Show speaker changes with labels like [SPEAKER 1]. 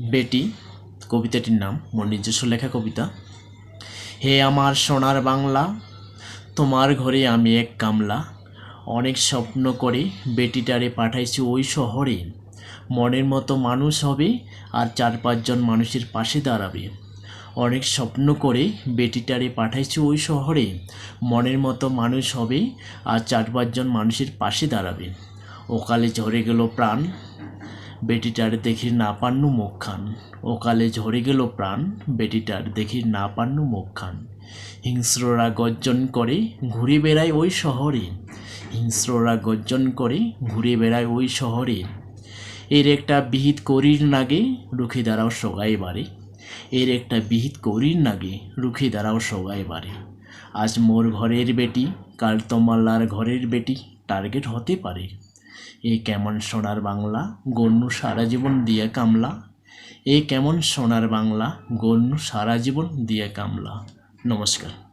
[SPEAKER 1] বেটি, কবিতাটির নাম, মোর লেখা কবিতা। হে আমার সোনার বাংলা, তোমার ঘরে আমি এক কামলা অনেক স্বপ্ন করে বেটিটারে পাঠাইছি ওই শহরে। মনের মতো মানুষ হবে আর চার পাঁচজন মানুষের পাশে দাঁড়াবে। অনেক স্বপ্ন করে বেটিটারে পাঠাইছি ওই শহরে। মনের মতো মানুষ হবে আর চার পাঁচজন মানুষের পাশে দাঁড়াবে। ওকালে ঝরে গেল প্রাণ। বেটিটার দেখি না পান্নু মুখ খান। ওকালে ঝরে গেল প্রাণ, বেটিটার দেখি না পান্নু মুখ খান। হিংস্ররা গর্জন করে, ঘুরে বেড়ায় ওই শহরে। হিংস্ররা গর্জন করে, ঘুরে বেড়ায় ওই শহরে। এর একটা বিহিত করির নাগে রুখে দাঁড়াও সগাই বাড়ে। এর একটা বিহিত করির নাগে রুখে দাঁড়াও সগাই বাড়ে। আজ মোর ঘরের বেটি, কাল তোমাল্লার ঘরের বেটি, টার্গেট হতে পারে। এ কেমন সোনার বাংলা? গণ্য সারা জীবন দিয়ে কামলা। এ কেমন সোনার বাংলা? গণ্য সারা জীবন দিয়ে কামলা। নমস্কার।